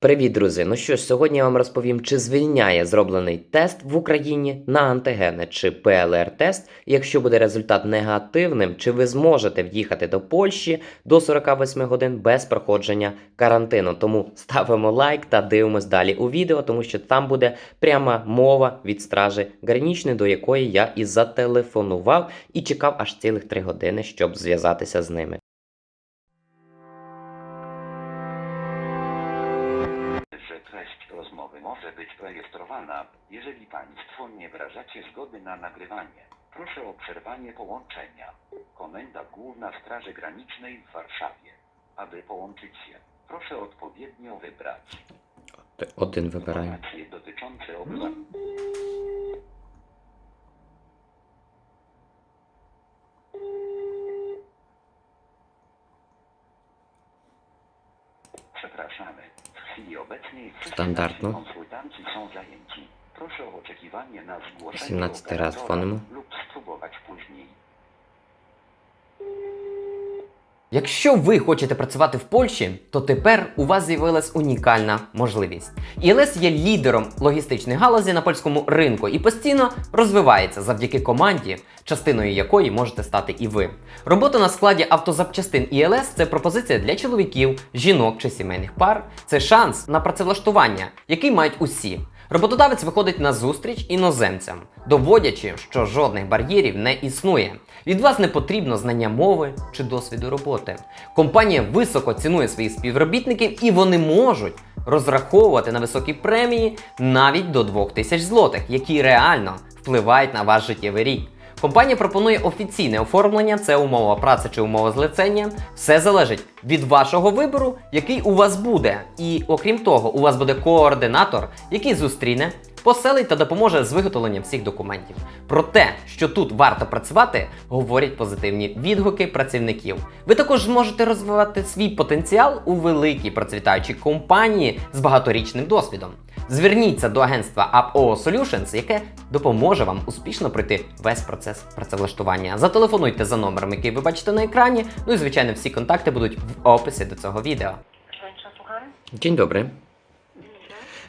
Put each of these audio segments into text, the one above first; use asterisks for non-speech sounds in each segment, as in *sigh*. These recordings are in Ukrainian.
Привіт, друзі! Ну що ж, сьогодні я вам розповім, чи звільняє зроблений тест в Україні на антигени чи ПЛР-тест. Якщо буде результат негативним, чи ви зможете в'їхати до Польщі до 48 годин без проходження карантину. Тому ставимо лайк та дивимось далі у відео, тому що там буде пряма мова від стражі гранічної, до якої я і зателефонував і чекав аж цілих 3 години, щоб зв'язатися з ними. być rejestrowana. Jeżeli Państwo nie wyrażacie zgody na nagrywanie, proszę o przerwanie połączenia. Komenda Główna Straży Granicznej w Warszawie. Aby połączyć się, proszę odpowiednio wybrać. Odyn wybierają. Informacje dotyczące obywateli. standardną. Konsultanci teraz zajęci. Якщо ви хочете працювати в Польщі, то тепер у вас з'явилась унікальна можливість. ІЛС є лідером логістичної галузі на польському ринку і постійно розвивається завдяки команді, частиною якої можете стати і ви. Робота на складі автозапчастин ІЛС це пропозиція для чоловіків, жінок чи сімейних пар. Це шанс на працевлаштування, який мають усі. Роботодавець виходить на зустріч іноземцям, доводячи, що жодних бар'єрів не існує. Від вас не потрібно знання мови чи досвіду роботи. Компанія високо цінує своїх співробітників і вони можуть розраховувати на високі премії навіть до 2000 злотих, які реально впливають на ваш життєвий рік. Компанія пропонує офіційне оформлення, це умова праці чи умова злицення. Все залежить від вашого вибору, який у вас буде. І окрім того, у вас буде координатор, який зустріне, поселить та допоможе з виготовленням всіх документів. Про те, що тут варто працювати, говорять позитивні відгуки працівників. Ви також зможете розвивати свій потенціал у великій процвітаючій компанії з багаторічним досвідом. Зверніться до агентства UpO Solutions, яке допоможе вам успішно пройти весь процес працевлаштування. Зателефонуйте за номером, який ви бачите на екрані. Ну і звичайно, всі контакти budуть w описі до цього відео. Dzień dobry.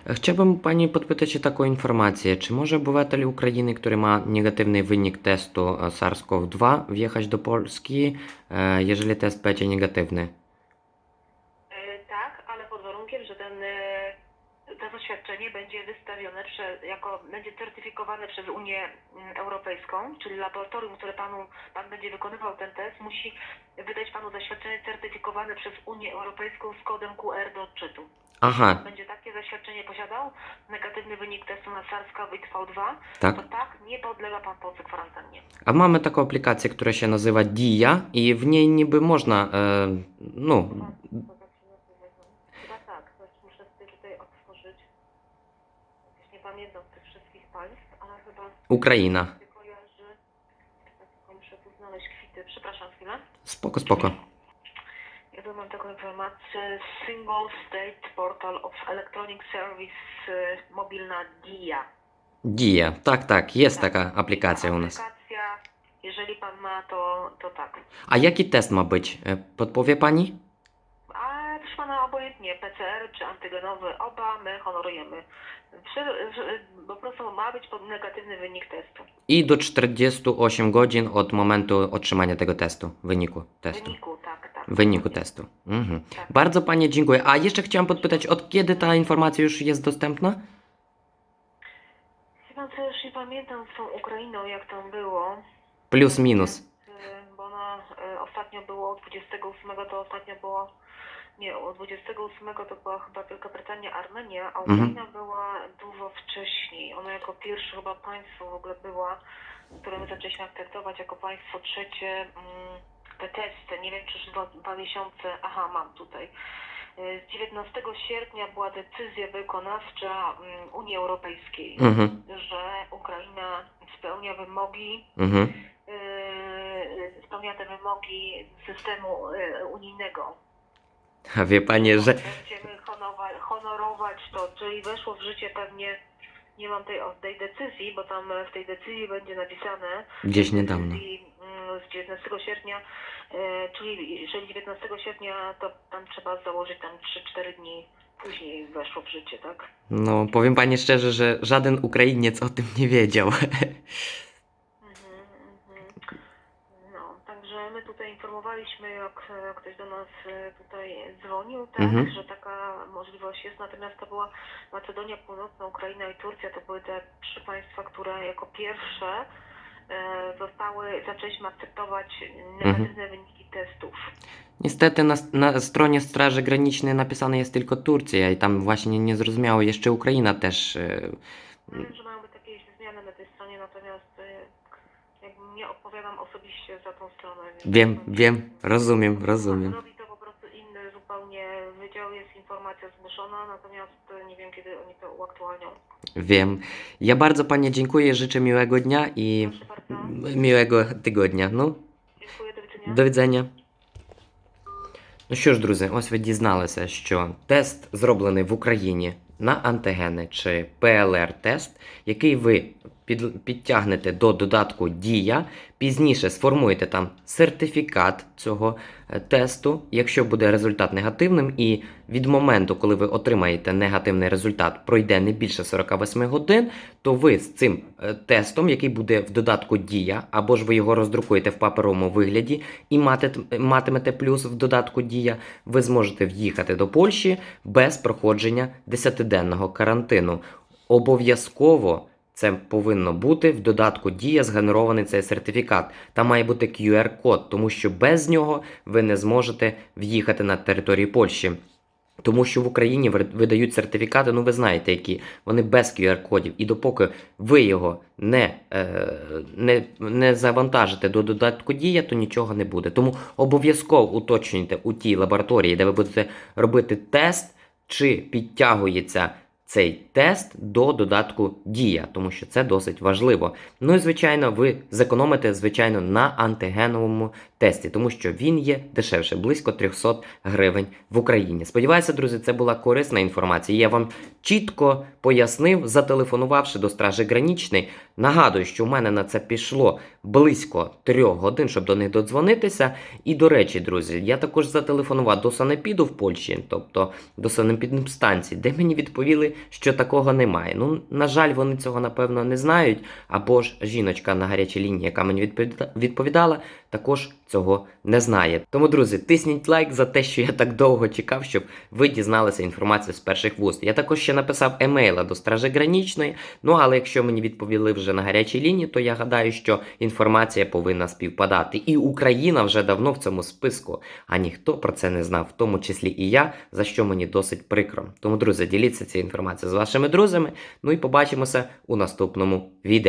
Chciałbym Pani podpytać o taką informację. Czy może obywatel Ukrainy, który ma negatywny wynik testu e, SARS-CoV-2, wjechać do Polski, e, jeżeli test będzie negatywny? Zaświadczenie będzie wystawione przez, jako, będzie certyfikowane przez Unię mm, Europejską, czyli laboratorium, które panu, pan będzie wykonywał ten test, musi wydać panu zaświadczenie certyfikowane przez Unię Europejską z kodem QR do odczytu. Aha, Będzie takie zaświadczenie posiadał, negatywny wynik testu na SARS-CoV-2, tak. to tak, nie podlega pan Polsce kwarantannie. A mamy taką aplikację, która się nazywa DIA i w niej niby można, e, no, Chyba tak, coś muszę sobie tutaj otworzyć. Jakoś nie pamiętam tych wszystkich państw, ale chyba Ukraina. się kojarzy. Ja tylko muszę tu znaleźć kwity. Przepraszam chwilę. Spoko, spoko. Ja tu mam taką informację. Single State Portal of Electronic Service y, mobilna DIA. DIA, tak, tak, jest taka aplikacja u nas. Aplikacja, jeżeli pan ma, to, to tak. A jaki test ma być? E, Podpowie Pani? A proszę pana, obojętnie PCR czy antygenowy, oba my honorujemy. Po prostu ma być negatywny wynik testu. I do 48 godzin od momentu otrzymania tego testu, wyniku testu. Wyniku, tak, tak. Wyniku testu. Mhm. Tak. Bardzo Panie dziękuję. A jeszcze chciałam podpytać, od kiedy ta informacja już jest dostępna? Pan co, już nie pamiętam z tą Ukrainą, jak tam było. Plus minus. Y, Bo ona y, ostatnio było, od 28 to ostatnio było, nie, od 28 to była chyba Wielka Brytania, Armenia, a Mhm. Ukraina była dużo wcześniej. Ona jako pierwsze chyba państwo w ogóle była, które my zaczęliśmy akceptować jako państwo trzecie mm, te testy. Nie wiem, czy już dwa, dwa miesiące, aha, mam tutaj. Y, Z 19 sierpnia była decyzja wykonawcza mm, Unii Europejskiej, Mhm. że Ukraina spełnia wymogi Mhm. yy, spełnia te wymogi systemu yy, unijnego. A wie Panie, że... Będziemy honorować, honorować to, czyli weszło w życie pewnie, nie mam tej, o tej decyzji, bo tam w tej decyzji będzie napisane, Gdzieś niedawno. decyzji, mm, z 19 sierpnia, yy, czyli jeżeli 19 sierpnia, to tam trzeba założyć tam 3-4 dni później weszło w życie, tak? No, powiem pani szczerze, że żaden Ukrainiec o tym nie wiedział. *laughs* Mhm, mhm. No, także my tutaj informowaliśmy, jak e, ktoś do nas e, tutaj dzwonił, tak, Mhm. że taka możliwość jest, natomiast to była Macedonia Północna, Ukraina i Turcja, to były te trzy państwa, które jako pierwsze e, zostały, zaczęliśmy akceptować negatywne wyniki testów. Niestety na, na stronie Straży Granicznej napisane jest tylko Turcja i tam właśnie nie zrozumiało, jeszcze Ukraina też. Wiem, że mają być jakieś zmiany na tej stronie, natomiast nie odpowiadam osobiście za tą stronę. Więc Wiem, wiem, rozumiem, rozumiem. Robi to po prostu inny zupełnie wydział, jest informacja zgłoszona, natomiast e, nie wiem kiedy oni to uaktualnią. Wiem. Ja bardzo Panie dziękuję, życzę miłego dnia i Proszę bardzo. miłego tygodnia. Ну, Dziękuję, do widzenia. До widzenia. Ну що ж, друзі, ось ви дізналися, що тест зроблений в Україні на антигени чи ПЛР-тест, який ви під, підтягнете до додатку Дія, пізніше сформуєте там сертифікат цього е, тесту, якщо буде результат негативним, і від моменту, коли ви отримаєте негативний результат, пройде не більше 48 годин, то ви з цим е, тестом, який буде в додатку Дія, або ж ви його роздрукуєте в паперовому вигляді, і матимете плюс в додатку Дія, ви зможете в'їхати до Польщі без проходження 10-денного карантину. Обов'язково це повинно бути в додатку Дія згенерований цей сертифікат. Там має бути QR-код, тому що без нього ви не зможете в'їхати на територію Польщі. Тому що в Україні видають сертифікати, ну ви знаєте які, вони без QR-кодів. І допоки ви його не, е, не, не завантажите до додатку Дія, то нічого не буде. Тому обов'язково уточнюйте у тій лабораторії, де ви будете робити тест, чи підтягується цей тест до додатку Дія, тому що це досить важливо. Ну і звичайно, ви зекономите звичайно на антигеновому тесті, тому що він є дешевше, близько 300 гривень в Україні. Сподіваюся, друзі, це була корисна інформація. Я вам чітко пояснив, зателефонувавши до стражі гранічної. Нагадую, що в мене на це пішло близько трьох годин, щоб до них додзвонитися. І до речі, друзі, я також зателефонував до санепіду в Польщі, тобто до санепідстанції, де мені відповіли, що такого немає. Ну, на жаль, вони цього напевно не знають. Або ж жіночка на гарячій лінії, яка мені відповідала, також цього не знає. Тому, друзі, тисніть лайк за те, що я так довго чекав, щоб ви дізналися інформацію з перших вуст. Я також ще написав емейла до стражі гранічної. Ну але якщо мені відповіли вже на гарячій лінії, то я гадаю, що інформація повинна співпадати. І Україна вже давно в цьому списку, а ніхто про це не знав, в тому числі і я, за що мені досить прикро. Тому, друзі, діліться цією інформацією з вашими друзями. Ну і побачимося у наступному відео.